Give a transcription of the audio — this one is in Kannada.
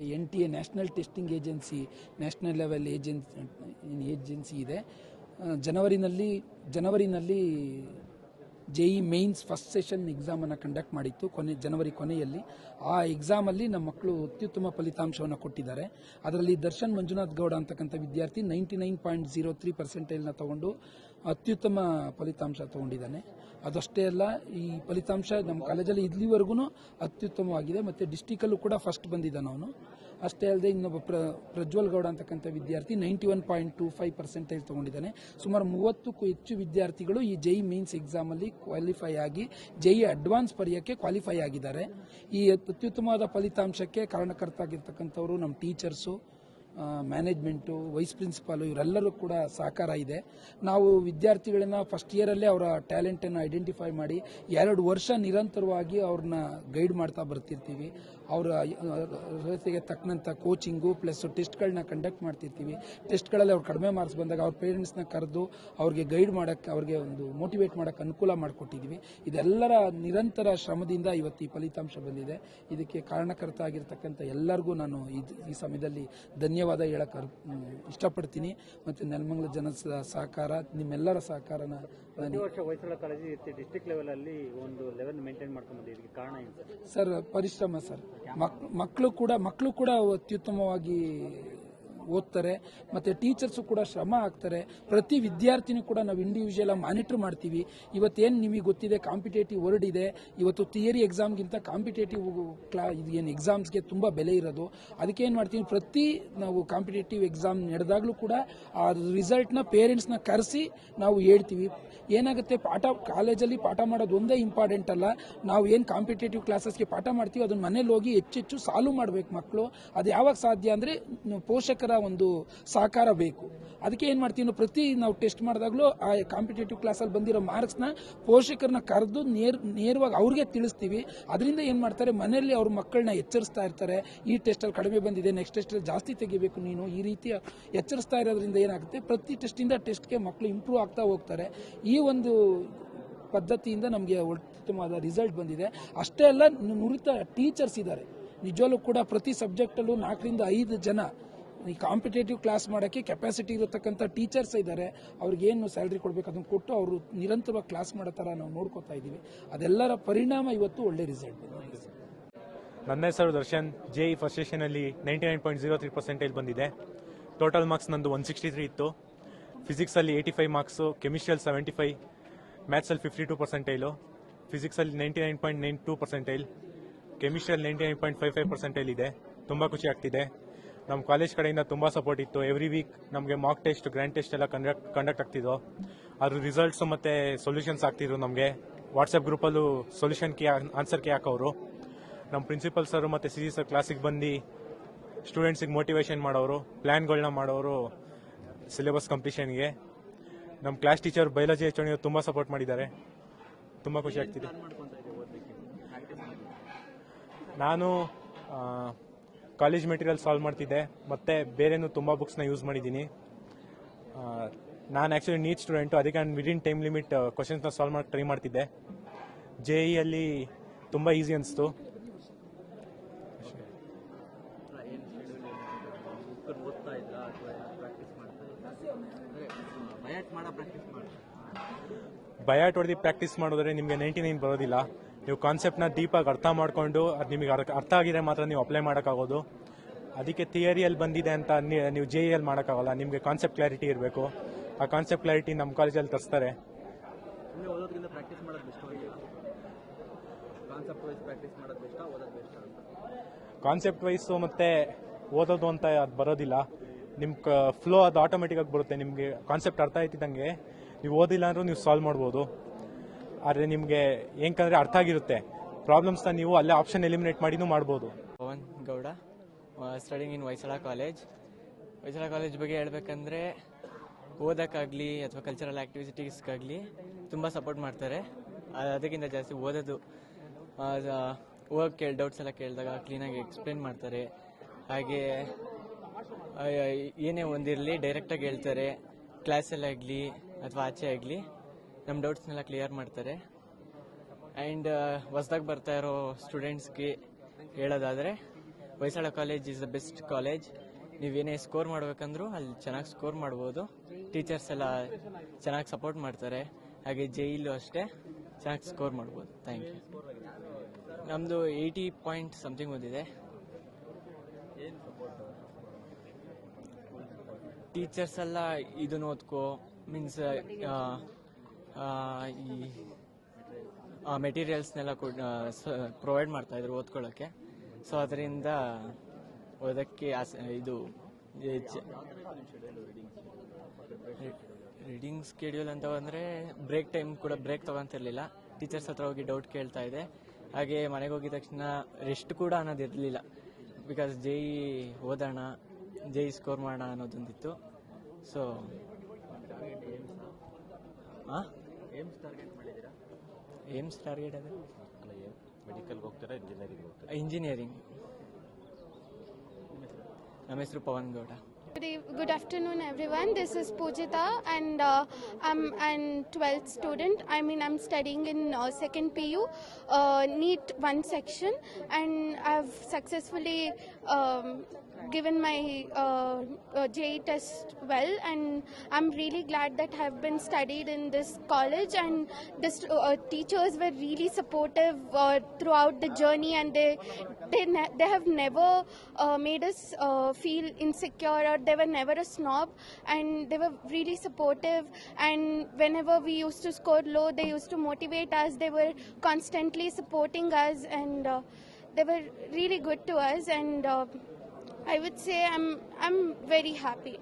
N T A national testing agency, national level agency agency ಇದೆ. ಜನವರಿನಲ್ಲಿ ಜನವರಿನಲ್ಲಿ J E mains first session ಎಕ್ಸಾಮನ್ನು conduct ಮಾಡಿತ್ತು. ಕೊನೆ, ಜನವರಿ ಕೊನೆಯಲ್ಲಿ. ಆ ಎಕ್ಸಾಮಲ್ಲಿ ನಮ್ಮ ಮಕ್ಕಳು ಅತ್ಯುತ್ತಮ ಫಲಿತಾಂಶವನ್ನು ಕೊಟ್ಟಿದ್ದಾರೆ. ಅದರಲ್ಲಿ ದರ್ಶನ್ ಮಂಜುನಾಥ್ ಗೌಡ ಅಂತಕ್ಕಂಥ ವಿದ್ಯಾರ್ಥಿ ninety nine point zero three ಪರ್ಸೆಂಟೇಜ್ನ ತಗೊಂಡು ಅತ್ಯುತ್ತಮ ಫಲಿತಾಂಶ ತಗೊಂಡಿದ್ದಾನೆ. ಅದಷ್ಟೇ ಅಲ್ಲ, ಈ ಫಲಿತಾಂಶ ನಮ್ಮ ಕಾಲೇಜಲ್ಲಿ ಇಲ್ಲಿವರೆಗೂ ಅತ್ಯುತ್ತಮವಾಗಿದೆ. ಮತ್ತು ಡಿಸ್ಟಿಕಲ್ಲೂ ಕೂಡ ಫಸ್ಟ್ ಬಂದಿದ್ದಾನೆ ಅವನು. ಅಷ್ಟೇ ಅಲ್ಲದೆ ಇನ್ನೊಬ್ಬ ಪ್ರ, ಪ್ರಜ್ವಲ್ ಗೌಡ ಅಂತಕ್ಕಂಥ ವಿದ್ಯಾರ್ಥಿ ninety one point two five percentage ತಗೊಂಡಿದ್ದಾನೆ. ಸುಮಾರು ಮೂವತ್ತಕ್ಕೂ ಹೆಚ್ಚು ವಿದ್ಯಾರ್ಥಿಗಳು ಈ ಜೈ ಮೀನ್ಸ್ ಎಕ್ಸಾಮಲ್ಲಿ ಕ್ವಾಲಿಫೈ ಆಗಿ ಜೈ ಅಡ್ವಾನ್ಸ್ ಪಡೆಯೋಕ್ಕೆ ಕ್ವಾಲಿಫೈ ಆಗಿದ್ದಾರೆ. ಈ ಅತ್ಯುತ್ತಮವಾದ ಫಲಿತಾಂಶಕ್ಕೆ ಕಾರಣಕರ್ತಾಗಿರ್ತಕ್ಕಂಥವರು ನಮ್ಮ ಟೀಚರ್ಸು ಮ್ಯಾನೇಜ್ಮೆಂಟು ವೈಸ್ ಪ್ರಿನ್ಸಿಪಾಲು ಇವರೆಲ್ಲರೂ ಕೂಡ ಸಹಕಾರ ಇದೆ. ನಾವು ವಿದ್ಯಾರ್ಥಿಗಳನ್ನ ಫಸ್ಟ್ ಇಯರಲ್ಲೇ ಅವರ ಟ್ಯಾಲೆಂಟನ್ನು ಐಡೆಂಟಿಫೈ ಮಾಡಿ ಎರಡು ವರ್ಷ ನಿರಂತರವಾಗಿ ಅವ್ರನ್ನ ಗೈಡ್ ಮಾಡ್ತಾ ಬರ್ತಿರ್ತೀವಿ. ಅವರ ಅರ್ಹತೆಗೆ ತಕ್ಕಂಥ ಕೋಚಿಂಗು ಪ್ಲಸ್ ಟೆಸ್ಟ್ಗಳನ್ನ ಕಂಡಕ್ಟ್ ಮಾಡ್ತಿರ್ತೀವಿ. ಟೆಸ್ಟ್ಗಳಲ್ಲಿ ಅವ್ರು ಕಡಿಮೆ ಮಾರ್ಕ್ಸ್ ಬಂದಾಗ ಅವ್ರ ಪೇರೆಂಟ್ಸ್ನ ಕರೆದು ಅವ್ರಿಗೆ ಗೈಡ್ ಮಾಡೋಕ್ಕೆ ಅವ್ರಿಗೆ ಒಂದು ಮೋಟಿವೇಟ್ ಮಾಡೋಕ್ಕೆ ಅನುಕೂಲ ಮಾಡಿಕೊಟ್ಟಿದ್ದೀವಿ ಇದೆಲ್ಲರ ನಿರಂತರ ಶ್ರಮದಿಂದ ಇವತ್ತು ಈ ಫಲಿತಾಂಶ ಬಂದಿದೆ. ಇದಕ್ಕೆ ಕಾರಣಕರ್ತ ಆಗಿರ್ತಕ್ಕಂಥ ಎಲ್ಲರಿಗೂ ನಾನು ಈ ಸಮಯದಲ್ಲಿ ಧನ್ಯವಾದ. ಹೇಳಕ್ಕೆ ಹೇಳಕ್ ಹ್ಮ್, ಇಷ್ಟಪಡ್ತೀನಿ. ಮತ್ತು ನೆಲಮಂಗಲ ಜನ ಸಹಕಾರ ನಿಮ್ಮೆಲ್ಲರ ಸಹಕಾರನ ವರ್ಷ ಹೊಯ್ಸಳ ಕಾಲೇಜು ಡಿಸ್ಟ್ರಿಕ್ಟ್ ಲೆವೆಲ್ ಅಲ್ಲಿ ಒಂದು ಲೆವೆಲ್ ಮೇಂಟೈನ್ ಮಾಡ್ಕೊಂಡು ಕಾರಣ ಏನು ಸರ್? ಸರ್ ಪರಿಶ್ರಮ ಸರ್. ಮಕ್ ಮಕ್ಕಳು ಕೂಡ ಮಕ್ಕಳು ಕೂಡ ಅತ್ಯುತ್ತಮವಾಗಿ ಓದ್ತಾರೆ, ಮತ್ತೆ ಟೀಚರ್ಸು ಕೂಡ ಶ್ರಮ ಹಾಕ್ತಾರೆ. ಪ್ರತಿ ವಿದ್ಯಾರ್ಥಿನೂ ಕೂಡ ನಾವು ಇಂಡಿವಿಜುವಲ್ ಮಾನಿಟರ್ ಮಾಡ್ತೀವಿ. ಇವತ್ತೇನು ನಿಮಗೆ ಗೊತ್ತಿದೆ ಕಾಂಪಿಟೇಟಿವ್ ವರ್ಡ್ ಇದೆ. ಇವತ್ತು ಥಿಯರಿ ಎಕ್ಸಾಮ್ಗಿಂತ ಕಾಂಪಿಟೇಟಿವ್ ಕ್ಲಾ ಇದು ಏನು ಎಕ್ಸಾಮ್ಸ್ಗೆ ತುಂಬ ಬೆಲೆ ಇರೋದು. ಅದಕ್ಕೆ ಏನು ಮಾಡ್ತೀವಿ, ಪ್ರತಿ ನಾವು ಕಾಂಪಿಟೇಟಿವ್ ಎಕ್ಸಾಮ್ ನಡೆದಾಗಲೂ ಕೂಡ ಆ ರಿಸಲ್ಟ್ನ ಪೇರೆಂಟ್ಸ್ನ ಕರೆಸಿ ನಾವು ಹೇಳ್ತೀವಿ. ಏನಾಗುತ್ತೆ, ಪಾಠ ಕಾಲೇಜಲ್ಲಿ ಪಾಠ ಮಾಡೋದು ಒಂದೇ ಇಂಪಾರ್ಟೆಂಟ್ ಅಲ್ಲ. ನಾವು ಏನು ಕಾಂಪಿಟೇಟಿವ್ ಕ್ಲಾಸಸ್ಗೆ ಪಾಠ ಮಾಡ್ತೀವಿ ಅದನ್ನ ಮನೇಲಿ ಹೋಗಿ ಹೆಚ್ಚೆಚ್ಚು ಸಾಲ್ವ್ ಮಾಡಬೇಕು ಮಕ್ಕಳು ಅದು ಯಾವಾಗ ಸಾಧ್ಯ ಅಂದರೆ, ಪೋಷಕರ ಒಂದು ಸಹಕಾರ ಬೇಕು. ಅದಕ್ಕೆ ಏನು ಮಾಡ್ತೀವಿ ಪ್ರತಿ ನಾವು ಟೆಸ್ಟ್ ಮಾಡಿದಾಗಲೂ ಆ ಕಾಂಪಿಟೇಟಿವ್ ಕ್ಲಾಸಲ್ಲಿ ಬಂದಿರೋ ಮಾರ್ಕ್ಸ್ನ ಪೋಷಕರನ್ನ ಕರೆದು ನೇರ್, ನೇರವಾಗಿ ಅವ್ರಿಗೆ ತಿಳಿಸ್ತೀವಿ. ಅದರಿಂದ ಏನು ಮಾಡ್ತಾರೆ, ಮನೆಯಲ್ಲಿ ಅವ್ರ ಮಕ್ಕಳನ್ನ ಎಚ್ಚರಿಸ್ತಾ ಇರ್ತಾರೆ. ಈ ಟೆಸ್ಟಲ್ಲಿ ಕಡಿಮೆ ಬಂದಿದೆ ನೆಕ್ಸ್ಟ್ ಟೆಸ್ಟಲ್ಲಿ ಜಾಸ್ತಿ ತೆಗಿಬೇಕು ನೀನು. ಈ ರೀತಿಯ ಎಚ್ಚರಿಸ್ತಾ ಇರೋದ್ರಿಂದ ಏನಾಗುತ್ತೆ, ಪ್ರತಿ ಟೆಸ್ಟಿಂದ ಟೆಸ್ಟ್ಗೆ ಮಕ್ಕಳು ಇಂಪ್ರೂವ್ ಆಗ್ತಾ ಹೋಗ್ತಾರೆ. ಈ ಒಂದು ಪದ್ಧತಿಯಿಂದ ನಮಗೆ ಉತ್ತಮವಾದ ರಿಸಲ್ಟ್ ಬಂದಿದೆ. ಅಷ್ಟೇ ಅಲ್ಲ, ನುರಿತ ಟೀಚರ್ಸ್ ಇದ್ದಾರೆ ನಿಜವಾಗ್ಲೂ ಕೂಡ ಪ್ರತಿ ಸಬ್ಜೆಕ್ಟಲ್ಲೂ ನಾಲ್ಕರಿಂದ ಐದು ಜನ ಈ ಕಾಂಪಿಟೇಟಿವ್ ಕ್ಲಾಸ್ ಮಾಡೋಕ್ಕೆ ಕೆಪಾಸಿಟಿ ಇರತಕ್ಕಂಥ ಟೀಚರ್ಸ್ ಇದ್ದಾರೆ ಅವ್ರಿಗೇನು ಸ್ಯಾಲ್ರಿ ಕೊಡಬೇಕು ಅದನ್ನು ಕೊಟ್ಟು ಅವರು ನಿರಂತರವಾಗಿ ಕ್ಲಾಸ್ ಮಾಡೋ ಥರ ನಾವು ನೋಡ್ಕೋತಾ ಇದ್ದೀವಿ. ಅದೆಲ್ಲರ ಪರಿಣಾಮ ಇವತ್ತು ಒಳ್ಳೆ ರಿಸಲ್ಟ್ ನನ್ನ ಹೆಸರು Darshan. J E first ಸೆಷನಲ್ಲಿ ninety nine point zero three percentage ಬಂದಿದೆ. ಟೋಟಲ್ ಮಾರ್ಕ್ಸ್ ನಂದು ಒನ್ ಸಿಕ್ಸ್ಟಿ ತ್ರೀ ಇತ್ತು. ಫಿಸಿಕ್ಸಲ್ಲಿ ಏಯ್ಟಿ ಫೈವ್ ಮಾರ್ಕ್ಸು ಕೆಮಿಸ್ಟ್ರಿಯಲ್ಲಿ ಸೆವೆಂಟಿ ಫೈವ್ ಮ್ಯಾಥ್ಸಲ್ಲಿ fifty two percentile ಫಿಸಿಕ್ಸಲ್ಲಿ ninety nine point nine two percentile ಕೆಮಿಸ್ಟ್ರಿಯಲ್ಲಿ ninety nine point five five percentile ಇದೆ. ತುಂಬ ಖುಷಿ ಆಗ್ತಿದೆ. ನಮ್ಮ ಕಾಲೇಜ್ ಕಡೆಯಿಂದ ತುಂಬ ಸಪೋರ್ಟ್ ಇತ್ತು. ಎವ್ರಿ ವೀಕ್ ನಮಗೆ ಮಾಕ್ ಟೆಸ್ಟ್ ಗ್ರ್ಯಾಂಡ್ ಟೆಸ್ಟ್ ಎಲ್ಲ ಕಂಡಕ್ಟ್ ಕಂಡಕ್ಟ್ ಆಗ್ತಿದ್ದು ಅದ್ರ ರಿಸಲ್ಟ್ಸು ಮತ್ತು ಸೊಲ್ಯೂಷನ್ಸ್ ಆಗ್ತಿದ್ರು ನಮಗೆ. ವಾಟ್ಸಪ್ ಗ್ರೂಪಲ್ಲೂ ಸೊಲ್ಯೂಷನ್ ಕೇ ಆನ್ಸರ್ ಕೇ ಹಾಕೋರು ನಮ್ಮ ಪ್ರಿನ್ಸಿಪಲ್ ಸರ್ ಮತ್ತು ಸಿ ಜಿ ಸರ್ ಕ್ಲಾಸಿಗೆ ಬಂದು ಸ್ಟೂಡೆಂಟ್ಸಿಗೆ ಮೋಟಿವೇಶನ್ ಮಾಡೋರು ಪ್ಲ್ಯಾನ್ಗಳನ್ನ ಮಾಡೋರು ಸಿಲೆಬಸ್ ಕಂಪ್ಲೀಷನ್ಗೆ ನಮ್ಮ ಕ್ಲಾಸ್ ಟೀಚರ್ ಬಯಾಲಜಿ ಎಚ್ ತುಂಬ ಸಪೋರ್ಟ್ ಮಾಡಿದ್ದಾರೆ. ತುಂಬ ಖುಷಿ ಆಗ್ತಿದೆ. ನಾನು ಕಾಲೇಜ್ ಮೆಟೀರಿಯಲ್ ಸಾಲ್ವ್ ಮಾಡ್ತಿದ್ದೆ ಮತ್ತೆ ಬೇರೆನೂ ತುಂಬ ಬುಕ್ಸ್ನ ಯೂಸ್ ಮಾಡಿದ್ದೀನಿ. ನಾನು ಆ್ಯಕ್ಚುಲಿ ನೀಟ್ ಸ್ಟೂಡೆಂಟು ಅದಕ್ಕೆ ನಾನು ವಿದಿನ್ ಟೈಮ್ ಲಿಮಿಟ್ ಕ್ವಶನ್ಸ್ನ ಸಾಲ್ವ್ ಮಾಡಿ ಟ್ರೈ ಮಾಡ್ತಿದ್ದೆ. ಜೆ ಇಯಲ್ಲಿ ತುಂಬ ಈಸಿ ಅನಿಸ್ತು. ಬಯಾಟ್ ಹೊಡೆದು ಪ್ರಾಕ್ಟೀಸ್ ಮಾಡಿದ್ರೆ ನಿಮಗೆ ನೈಂಟಿ ನೈನ್ ಬರೋದಿಲ್ಲ. ನೀವು ಕಾನ್ಸೆಪ್ಟ್ನ ಡೀಪಾಗಿ ಅರ್ಥ ಮಾಡಿಕೊಂಡು ಅದು ನಿಮಗೆ ಅರ್ಥ ಅರ್ಥ ಆಗಿದೆ ಮಾತ್ರ ನೀವು ಅಪ್ಲೈ ಮಾಡೋಕ್ಕಾಗೋದು. ಅದಕ್ಕೆ ಥಿಯರಿಯಲ್ಲಿ ಬಂದಿದೆ ಅಂತ ನೀವು ಜೆ ಇಯಲ್ಲಿ ಮಾಡೋಕ್ಕಾಗಲ್ಲ ನಿಮಗೆ ಕಾನ್ಸೆಪ್ಟ್ ಕ್ಲಾರಿಟಿ ಇರಬೇಕು. ಆ ಕಾನ್ಸೆಪ್ಟ್ ಕ್ಲಾರಿಟಿ ನಮ್ಮ ಕಾಲೇಜಲ್ಲಿ ತರಿಸ್ತಾರೆ. ಕಾನ್ಸೆಪ್ಟ್ ವೈಸು ಮತ್ತೆ ಓದೋದು ಅಂತ ಅದು ಬರೋದಿಲ್ಲ. ನಿಮ್ಮ ಫ್ಲೋ ಅದು ಆಟೋಮೆಟಿಕ್ ಆಗಿ ಬರುತ್ತೆ ನಿಮಗೆ ಕಾನ್ಸೆಪ್ಟ್ ಅರ್ಥ ಆಯ್ತಿದ್ದಂಗೆ. ನೀವು ಓದಿಲ್ಲ ಅಂದ್ರೂ ನೀವು ಸಾಲ್ವ್ ಮಾಡ್ಬೋದು. ಆದರೆ ನಿಮಗೆ ಏನಕ್ಕಂದ್ರೆ ಅರ್ಥ ಆಗಿರುತ್ತೆ. ಪ್ರಾಬ್ಲಮ್ಸ್ನ ನೀವು ಅಲ್ಲೇ ಆಪ್ಷನ್ ಎಲಿಮಿನೇಟ್ ಮಾಡಿನೂ ಮಾಡ್ಬೋದು. Pavan Gowda studying in Hoysala college Hoysala college ಬಗ್ಗೆ ಹೇಳ್ಬೇಕಂದ್ರೆ ಓದೋಕ್ಕಾಗಲಿ ಅಥವಾ ಕಲ್ಚರಲ್ ಆ್ಯಕ್ಟಿವಿಟೀಸ್ಗಾಗಲಿ ತುಂಬ ಸಪೋರ್ಟ್ ಮಾಡ್ತಾರೆ. ಅದಕ್ಕಿಂತ ಜಾಸ್ತಿ ಓದೋದು ಹೋಗಿ ಕೇಳಿ ಡೌಟ್ಸ್ ಎಲ್ಲ ಕೇಳಿದಾಗ ಕ್ಲೀನಾಗಿ ಎಕ್ಸ್ಪ್ಲೇನ್ ಮಾಡ್ತಾರೆ. ಹಾಗೆ ಏನೇ ಒಂದಿರಲಿ ಡೈರೆಕ್ಟಾಗಿ ಹೇಳ್ತಾರೆ. ಕ್ಲಾಸಲ್ಲಾಗಲಿ ಅಥವಾ ಆಚೆ ಆಗಲಿ. ನಮ್ಮ ಡೌಟ್ಸ್ನೆಲ್ಲ ಕ್ಲಿಯರ್ ಮಾಡ್ತಾರೆ. ಆ್ಯಂಡ್ ಹೊಸ್ದಾಗಿ ಬರ್ತಾ ಇರೋ ಸ್ಟೂಡೆಂಟ್ಸ್ಗೆ ಹೇಳೋದಾದರೆ, Hoysala college is the best college. ನೀವೇನೇ ಸ್ಕೋರ್ ಮಾಡಬೇಕಂದ್ರೂ ಅಲ್ಲಿ ಚೆನ್ನಾಗಿ ಸ್ಕೋರ್ ಮಾಡ್ಬೋದು. ಟೀಚರ್ಸ್ ಎಲ್ಲ ಚೆನ್ನಾಗಿ ಸಪೋರ್ಟ್ ಮಾಡ್ತಾರೆ. ಹಾಗೆ ಜೈಲು ಅಷ್ಟೇ ಚೆನ್ನಾಗಿ ಸ್ಕೋರ್ ಮಾಡ್ಬೋದು. Thank you. ನಮ್ಮದು ಏಯ್ಟಿ ಪಾಯಿಂಟ್ ಸಮಥಿಂಗ್ ಬಂದಿದೆ. ಟೀಚರ್ಸ್ ಎಲ್ಲ ಇದನ್ನ ಓದ್ಕೋ ಮೀನ್ಸ್ ಈ ಮೆಟೀರಿಯಲ್ಸ್ನೆಲ್ಲ ಪ್ರೊವೈಡ್ ಮಾಡ್ತಾ ಇದ್ರು ಓದ್ಕೊಳ್ಳೋಕ್ಕೆ ಸೊ ಅದರಿಂದ ಓದಕ್ಕೆ ಆಸ- ಇದು ರೀಡಿಂಗ್ ಸ್ಕೆಡ್ಯೂಲ್ ಅಂತ ಬಂದರೆ ಬ್ರೇಕ್ ಟೈಮ್ ಕೂಡ ಬ್ರೇಕ್ ತೊಗೊಂತಿರ್ಲಿಲ್ಲ. ಟೀಚರ್ಸ್ ಹತ್ರ ಹೋಗಿ ಡೌಟ್ ಕೇಳ್ತಾ ಇದೆ. ಹಾಗೆ ಮನೆಗೆ ಹೋಗಿದ ತಕ್ಷಣ ರೆಸ್ಟ್ ಕೂಡ ಅನ್ನೋದಿರಲಿಲ್ಲ ಬಿಕಾಸ್ ಜೈ ಓದೋಣ ಜೈ ಸ್ಕೋರ್ ಮಾಡೋಣ ಅನ್ನೋದೊಂದಿತ್ತು. ಸೊ ಹಾಂ ಏಮ್ಸ್ ಟಾರ್ಗೆಟ್ ಮಾಡಿದ್ದೀರಾ? ಏಮ್ಸ್ ಟಾರ್ಗೆಟ್ ಅಂದರೆ ಅಲ್ಲ ಏಮ್ ಮೆಡಿಕಲ್ಗೆ ಹೋಗ್ತಾರೆ ಇಂಜಿನಿಯರಿಂಗ್ ಹೋಗ್ತಾರೆ? ಇಂಜಿನಿಯರಿಂಗ್ ನಮ್ಮ ಹೆಸರು Pavan Gowda. Good, afternoon, everyone. This is Pujita, and uh, I'm an 12th student. I mean, I'm studying in uh, second PU, uh, NEET one section, and I've successfully um, given my uh, uh, JE test well, and I'm really glad that I've been studied in this college, and the uh, teachers were really supportive uh, throughout the journey, and they they they have never uh, made us uh, feel insecure or they were never a snob and they were really supportive. And whenever we used to score low they used to motivate us. They were constantly supporting us and uh, they were really good to us. And uh, i would say i'm i'm very happy